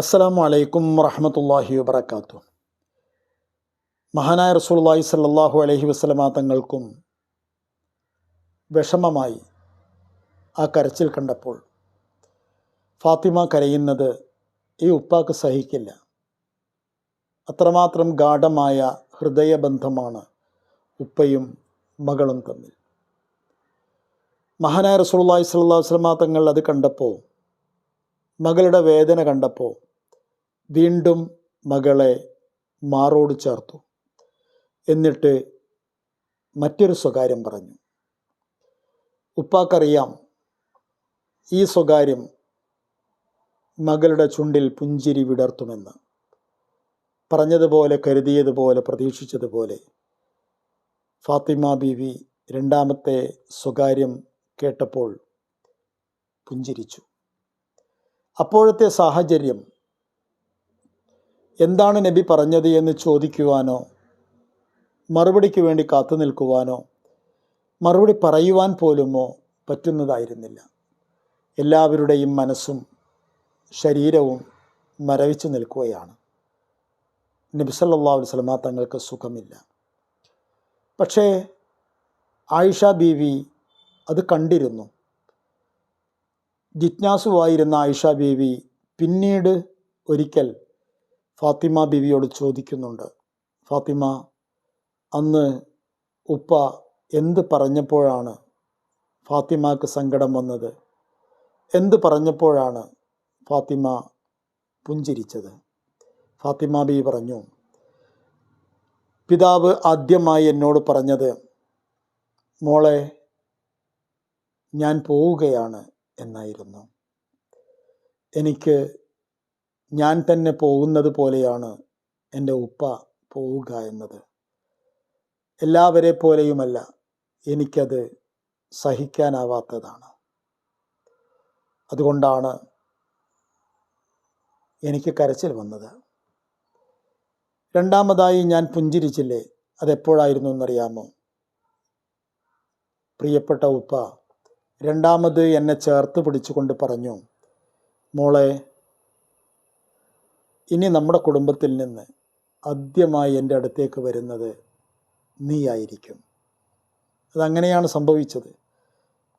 അസ്സലാമു വലൈക്കും വറഹമത്തല്ലാഹി വബർക്കാത്തു മഹാനായ റസൂലുള്ളാഹി സല്ലാഹു അലഹി വസ്ലമാ തങ്ങൾക്കും വിഷമമായി ആ കരച്ചിൽ കണ്ടപ്പോൾ ഫാത്തിമ കരയുന്നത് ഈ ഉപ്പാക്ക് സഹിക്കില്ല. അത്രമാത്രം ഗാഠമായ ഹൃദയബന്ധമാണ് ഉപ്പയും മകളും തമ്മിൽ. മഹാനായ റസൂലുള്ളാഹി സ്വല്ലല്ലാഹു അലൈഹി വസല്ലമ തങ്ങൾ അത് കണ്ടപ്പോൾ മകളുടെ വേദന കണ്ടപ്പോൾ വീണ്ടും മകളെ മാറോട് ചേർത്തു. എന്നിട്ട് മറ്റൊരു സ്വകാര്യം പറഞ്ഞു. ഉപ്പാക്കറിയാം ഈ സ്വകാര്യം മകളുടെ ചുണ്ടിൽ പുഞ്ചിരി വിടർത്തുമെന്ന്. പറഞ്ഞതുപോലെ കരുതിയതുപോലെ പ്രതീക്ഷിച്ചതുപോലെ. ഫാത്തിമ ബീവി രണ്ടാമത്തെ സ്വകാര്യം കേട്ടപ്പോൾ പുഞ്ചിരിച്ചു. അപ്പോഴത്തെ സാഹചര്യം എന്താണ് നബി പറഞ്ഞത് എന്ന് ചോദിക്കുവാനോ മറുപടിക്ക് വേണ്ടി കാത്തു നിൽക്കുവാനോ മറുപടി പറയുവാൻ പോലുമോ പറ്റുന്നതായിരുന്നില്ല. എല്ലാവരുടെയും മനസ്സും ശരീരവും മരവിച്ചു നിൽക്കുകയാണ്. നബി സല്ലല്ലാഹു അലൈഹി വസല്ലമ തങ്ങൾക്ക് സുഖമില്ല. പക്ഷേ ആയിഷ ബീവി അത് കണ്ടിരുന്നു. ജിജ്ഞാസുവായിരുന്ന ആയിഷ ബീവി പിന്നീട് ഒരിക്കൽ ഫാത്തിമ ബീവിയോട് ചോദിക്കുന്നുണ്ട്. ഫാത്തിമ അന്ന് ഉപ്പ എന്ത് പറഞ്ഞപ്പോഴാണ് ഫാത്തിമക്ക് സങ്കടം വന്നത്? എന്ത് പറഞ്ഞപ്പോഴാണ് ഫാത്തിമ പുഞ്ചിരിച്ചത്? ഫാത്തിമ ബി പറഞ്ഞു പിതാവ് ആദ്യമായി എന്നോട് പറഞ്ഞത് മോളെ ഞാൻ പോവുകയാണ്. എന്നായിരുന്നു. എനിക്ക് ഞാൻ തന്നെ പോകുന്നത് പോലെയാണ് എന്റെ ഉപ്പ പോവുക എന്നത്. എല്ലാവരെ പോലെയുമല്ല എനിക്കത് സഹിക്കാനാവാത്തതാണ്. അതുകൊണ്ടാണ് എനിക്ക് കരച്ചിൽ വന്നത്. രണ്ടാമതായി ഞാൻ പുഞ്ചിരിച്ചില്ലേ? അതെപ്പോഴായിരുന്നു എന്നറിയാമോ? പ്രിയപ്പെട്ട ഉപ്പ രണ്ടാമത് എന്നെ ചേർത്ത് പിടിച്ചുകൊണ്ട് പറഞ്ഞു മോളെ ഇനി നമ്മുടെ കുടുംബത്തിൽ നിന്ന് ആദ്യമായി എന്റെ അടുത്തേക്ക് വരുന്നത് നീയായിരിക്കും. അതങ്ങനെയാണ് സംഭവിച്ചത്.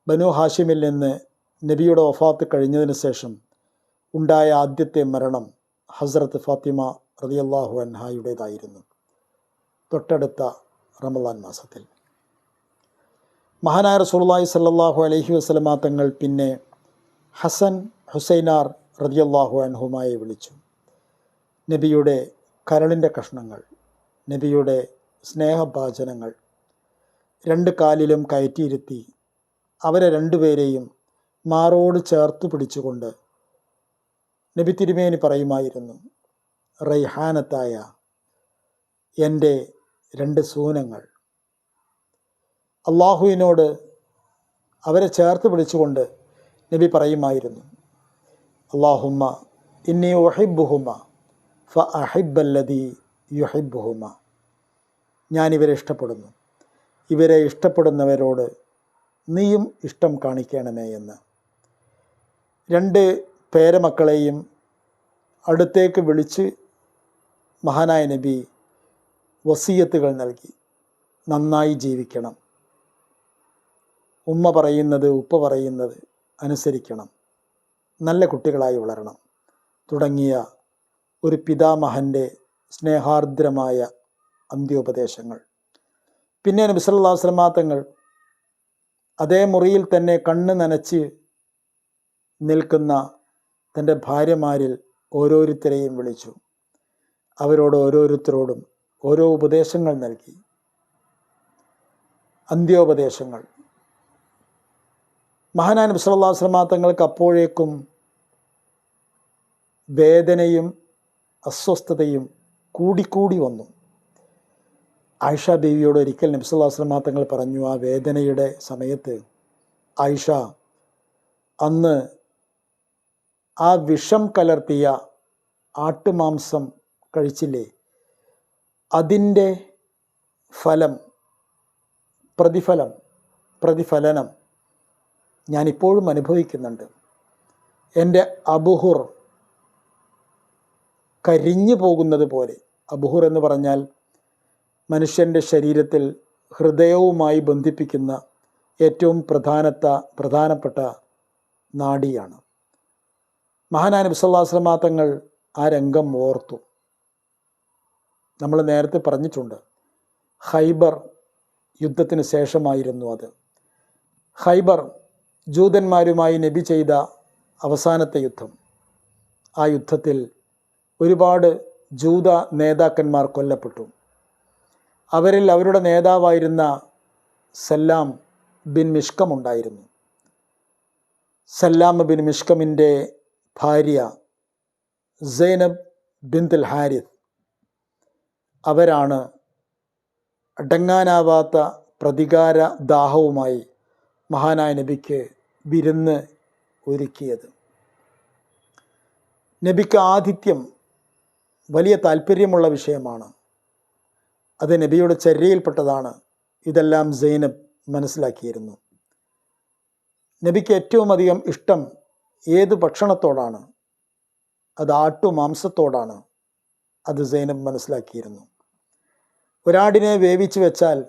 ബനു ഹാഷിമിൽ നിന്ന് നബിയുടെ വഫാത്ത് കഴിഞ്ഞതിന് ശേഷം ഉണ്ടായ ആദ്യത്തെ മരണം ഹസ്രത്ത് ഫാത്തിമ റതിയല്ലാഹു അൻഹായുടേതായിരുന്നു. തൊട്ടടുത്ത റമദാൻ മാസത്തിൽ. മഹാനായ റസൂലുള്ളാഹി സ്വല്ലല്ലാഹു അലൈഹി വസല്ലമ തങ്ങൾ പിന്നെ ഹസൻ ഹുസൈനാർ റതിയല്ലാഹു അൻഹുമായി വിളിച്ചു. നബിയുടെ കരളിന്റെ കഷ്ണങ്ങൾ നബിയുടെ സ്നേഹഭാചനങ്ങൾ രണ്ട് കാലിലും കയറ്റിയിരുത്തി അവരെ രണ്ടുപേരെയും മാറോട് ചേർത്ത് പിടിച്ചുകൊണ്ട് നബി തിരുമേനി പറയുമായിരുന്നു റൈഹാനത്തായ എന്റെ രണ്ട് സൂനങ്ങൾ അള്ളാഹുവിനോട് അവരെ ചേർത്ത് പിടിച്ചുകൊണ്ട് നബി പറയുമായിരുന്നു. അള്ളാഹുമ്മ ഇന്നി ഒഹിബുഹുമ ഫ അഹിബല്ലതി യുഹിബുഹുമ ഞാനിവരെ ഇഷ്ടപ്പെടുന്നു. ഇവരെ ഇഷ്ടപ്പെടുന്നവരോട് നീയും ഇഷ്ടം കാണിക്കണമേ എന്ന്. രണ്ട് പേരമക്കളെയും അടുത്തേക്ക് വിളിച്ച് മഹാനായ നബി വസീയത്തുകൾ നൽകി. നന്നായി ജീവിക്കണം. ഉമ്മ പറയുന്നത് ഉപ്പ പറയുന്നത് അനുസരിക്കണം. നല്ല കുട്ടികളായി വളരണം. തുടങ്ങിയ ഒരു പിതാമഹന്റെ സ്നേഹാർദ്രമായ അന്ത്യോപദേശങ്ങൾ. പിന്നെ നബി സല്ലല്ലാഹു അലൈഹി തങ്ങൾ അതേ മുറിയിൽ തന്നെ കണ്ണ് നനച്ച് നിൽക്കുന്ന തന്റെ ഭാര്യമാരിൽ ഓരോരുത്തരെയും വിളിച്ചു. അവരോട് ഓരോരുത്തരോടും ഓരോ ഉപദേശങ്ങൾ നൽകി. അന്ത്യോപദേശങ്ങൾ. മഹാനാൻ നബി സല്ലല്ലാഹു അലൈഹി വസല്ലം തങ്ങൾക്ക് അപ്പോഴേക്കും വേദനയും അസ്വസ്ഥതയും കൂടിക്കൂടി വന്നു. ആയിഷ ബീവിയോട് ഒരിക്കൽ നബി സല്ലല്ലാഹു അലൈഹി വസല്ലം തങ്ങൾ പറഞ്ഞു ആ വേദനയുടെ സമയത്ത് ആയിഷ അന്ന് ആ വിഷം കലർത്തിയ ആട്ടുമാംസം കഴിച്ചില്ലേ? അതിന്റെ ഫലം പ്രതിഫലം പ്രതിഫലനം ഞാനിപ്പോഴും അനുഭവിക്കുന്നുണ്ട്. എന്റെ അബുഹുർ കരിഞ്ഞു പോകുന്നത് പോലെ. അബുഹുർ എന്ന് പറഞ്ഞാൽ മനുഷ്യന്റെ ശരീരത്തിൽ ഹൃദയവുമായി ബന്ധിപ്പിക്കുന്ന ഏറ്റവും പ്രധാനത്ത പ്രധാനപ്പെട്ട നാടിയാണ് മഹാനായ നബിസ്വല്ലാസ്ലമാ തങ്ങൾ ആ രംഗം ഓർത്തു. നമ്മൾ നേരത്തെ പറഞ്ഞിട്ടുണ്ട് ഹൈബർ യുദ്ധത്തിന് ശേഷമായിരുന്നു അത്. ഹൈബർ ജൂതന്മാരുമായി നബി ചെയ്ത അവസാനത്തെ യുദ്ധം. ആ യുദ്ധത്തിൽ ഒരുപാട് ജൂത നേതാക്കന്മാർ കൊല്ലപ്പെട്ടു. അവരിൽ അവരുടെ നേതാവായിരുന്ന സല്ലാം ബിൻ മിഷ്കം ഉണ്ടായിരുന്നു. സല്ലാം ബിൻ മിഷ്കമിന്റെ ഭാര്യ സൈനബ് ബിന്ദുൽ ഹാരിസ് അവരാണ് അടങ്ങാനാവാത്ത പ്രതികാര ദാഹവുമായി മഹാനായ നബിക്ക് വിരുന്ന് ഒരുക്കിയത്. നബിക്ക് ആതിഥ്യം വലിയ താല്പര്യമുള്ള വിഷയമാണ്. അത് നബിയുടെ ചര്യയിൽപ്പെട്ടതാണ്. ഇതെല്ലാം സൈനബ് മനസ്സിലാക്കിയിരുന്നു. നബിക്ക് ഏറ്റവും അധികം ഇഷ്ടം ഏത് ഭക്ഷണത്തോടാണ്? അത് ആട്ടുമാംസത്തോടാണ് അത് സൈനബ് മനസ്സിലാക്കിയിരുന്നു. ഒരാടിനെ വേവിച്ച് വെച്ചാൽ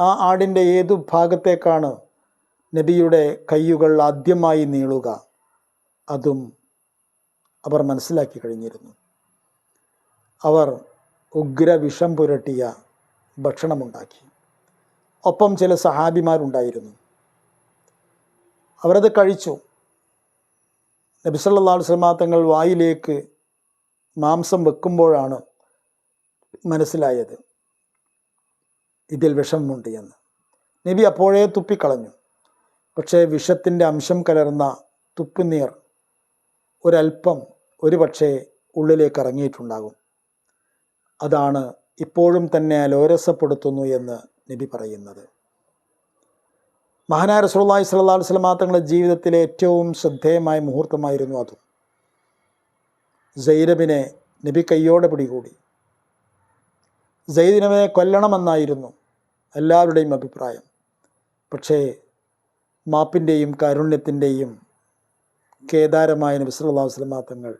ആ ആടിന്റെ ഏതു ഭാഗത്തേക്കാണ് നബിയുടെ കയ്യുകൾ ആദ്യമായി നീളുക? അതും അവർ മനസ്സിലാക്കി കഴിഞ്ഞിരുന്നു. അവർ ഉഗ്ര വിഷം പുരട്ടിയ ഭക്ഷണമുണ്ടാക്കി. ഒപ്പം ചില സഹാബിമാരുണ്ടായിരുന്നു. അവരത് കഴിച്ചു. നബിസല്ലാ വസ്ലമാ തങ്ങൾ വായിലേക്ക് മാംസം വെക്കുമ്പോഴാണ് മനസ്സിലായത്. ഇതിൽ വിഷമുണ്ട് എന്ന്. നബി അപ്പോഴേ തുപ്പിക്കളഞ്ഞു. പക്ഷേ വിഷത്തിന്റെ അംശം കലർന്ന തുപ്പുനീർ ഒരൽപ്പം ഒരു പക്ഷേ ഉള്ളിലേക്ക് ഇറങ്ങിയിട്ടുണ്ടാകും. അതാണ് ഇപ്പോഴും തന്നെ അലോരസപ്പെടുത്തുന്നു എന്ന് നബി പറയുന്നത്. മഹാനായ റസൂള്ളി സ്വല്ലാ വസ്ലമാ തങ്ങളുടെ ജീവിതത്തിലെ ഏറ്റവും ശ്രദ്ധേയമായ മുഹൂർത്തമായിരുന്നു അതും. സൈരബിനെ നബി കയ്യോടെ പിടികൂടി. സൈദിനവെ കൊല്ലണമെന്നായിരുന്നു. എല്ലാവരുടെയും അഭിപ്രായം. പക്ഷേ മാപ്പിന്റെയും കാരുണ്യത്തിന്റെയും കേദാരമായ നബി സല്ലല്ലാഹു അലൈഹി തങ്ങൾ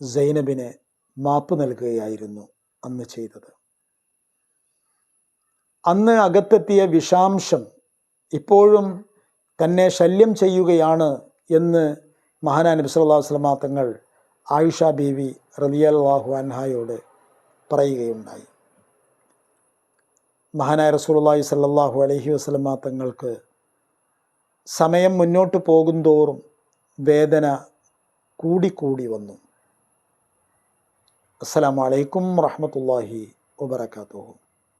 സൈനബിന് മാപ്പ് നൽകുകയായിരുന്നു അന്ന് ചെയ്തത്. അന്ന് അകത്തെത്തിയ വിഷാംശം ഇപ്പോഴും തന്നെ ശല്യം ചെയ്യുകയാണ് എന്ന് മഹാനാ നബി സല്ലല്ലാഹു അലൈഹി തങ്ങൾ ആയിഷ ബീവി റളിയല്ലാഹു അൻഹായോട് പറയുകയുണ്ടായി. മഹാനായ റസൂലുള്ളാഹി സ്വല്ലല്ലാഹു അലൈഹി വസല്ലമ തങ്ങൾക്ക് സമയം മുന്നോട്ട് പോകുന്തോറും വേദന കൂടിക്കൂടി വന്നു. അസ്സലാമു അലൈക്കും വറഹ്മത്തുള്ളാഹി വബറകാതുഹു.